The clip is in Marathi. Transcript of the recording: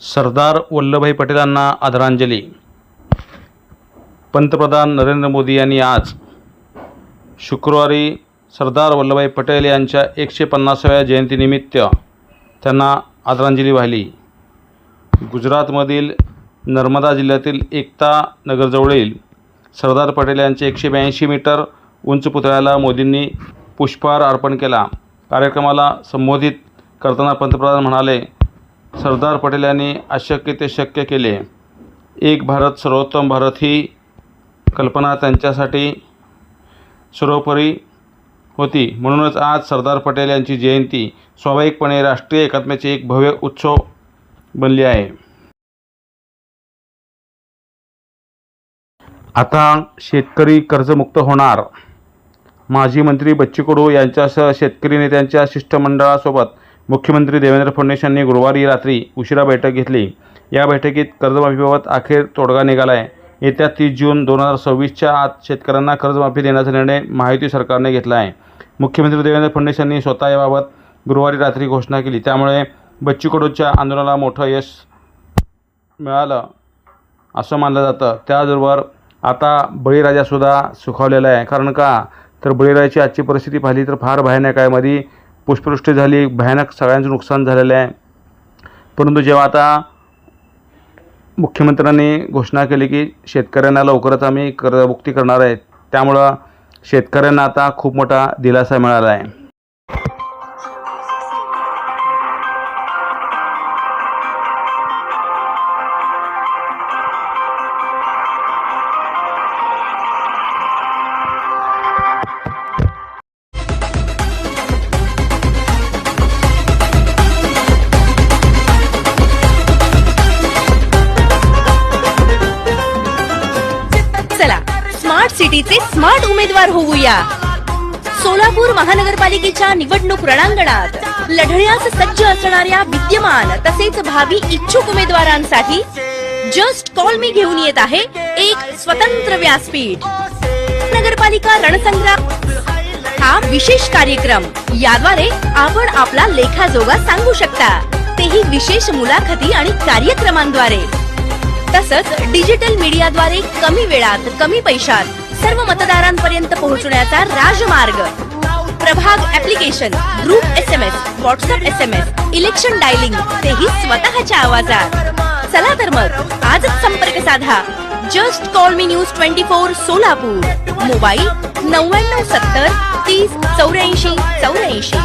सरदार वल्लभभाई पटेलांना आदरांजली. पंतप्रधान नरेंद्र मोदी यांनी आज शुक्रवारी सरदार वल्लभभाई पटेल यांच्या एकशे पन्नासाव्या जयंतीनिमित्त त्यांना आदरांजली वाहिली. गुजरातमधील नर्मदा जिल्ह्यातील एकता नगरजवळील सरदार पटेल यांच्या एकशे ब्याऐंशी मीटर उंच पुतळ्याला मोदींनी पुष्पहार अर्पण केला. कार्यक्रमाला संबोधित करताना पंतप्रधान म्हणाले सरदार पटेल यांनी अशक्य ते शक्य केले. एक भारत सर्वोत्तम भारत ही कल्पना त्यांच्यासाठी सर्वोपरी होती. म्हणूनच आज सरदार पटेल यांची जयंती स्वाभाविकपणे राष्ट्रीय एकात्म्याचे एक भव्य उत्सव बनली आहे. आता शेतकरी कर्जमुक्त होणार. माजी मंत्री बच्चू कडू यांच्यासह शेतकरी नेत्यांच्या शिष्टमंडळासोबत मुख्यमंत्री देवेंद्र फडणवीस यांनी गुरुवारी रात्री उशिरा बैठक घेतली. या बैठकीत कर्जमाफीबाबत अखेर तोडगा निघाला आहे येत्या तीस जून दोन हजार सव्वीसच्या आत शेतकऱ्यांना कर्जमाफी देण्याचा निर्णय महायुती सरकारने घेतला आहे मुख्यमंत्री देवेंद्र फडणवीस यांनी स्वतः याबाबत गुरुवारी रात्री घोषणा केली. त्यामुळे बच्चू कडूच्या आंदोलनाला मोठं यश मिळालं असं मानलं जातं. त्याचबरोबर आता बळीराजासुद्धा सुखावलेला आहे. कारण का? तर बळीराजाची आजची परिस्थिती पाहिली तर फार भयानक आहे. मध्ये पुष्पवृष्टी झाली भयानक सगळ्यांचं नुकसान झालेलं आहे. परंतु जेव्हा आता मुख्यमंत्र्यांनी घोषणा केली की शेतकऱ्यांना लवकरच आम्ही कर्जमुक्ती करणार आहे त्यामुळं शेतकऱ्यांना आता खूप मोठा दिलासा मिळाला आहे. सिटीचे स्मार्ट उमेदवार होऊया. सोलापूर महानगरपालिकेच्या निवडणूक रणांगणात लढण्यास सज्ज असणाऱ्या विद्यमान तसेच भावी इच्छुक उमेदवारांसाठी जस्ट कॉल मी घेऊन येत आहे एक स्वतंत्र व्यासपीठ. नगरपालिका रणसंग्राम. हा विशेष कार्यक्रम. याद्वारे आपण आपला लेखाजोगा सांगू शकता. तेही विशेष मुलाखती आणि कार्यक्रमांद्वारे. तसंच डिजिटल मीडियाद्वारे कमी वेळात कमी पैशात. सर्व मतदारांपर्यंत पोहोचण्याचा राजमार्ग. प्रभाग application group S M S WhatsApp S M S election dialing तेही स्वतःच्या आवाजात. चला तर मग आजच संपर्क साधा. Just call me news twenty four Solapur. Mobile नव्याण्णव सत्तर तीस चौऱ्याऐंशी चौऱ्याऐंशी.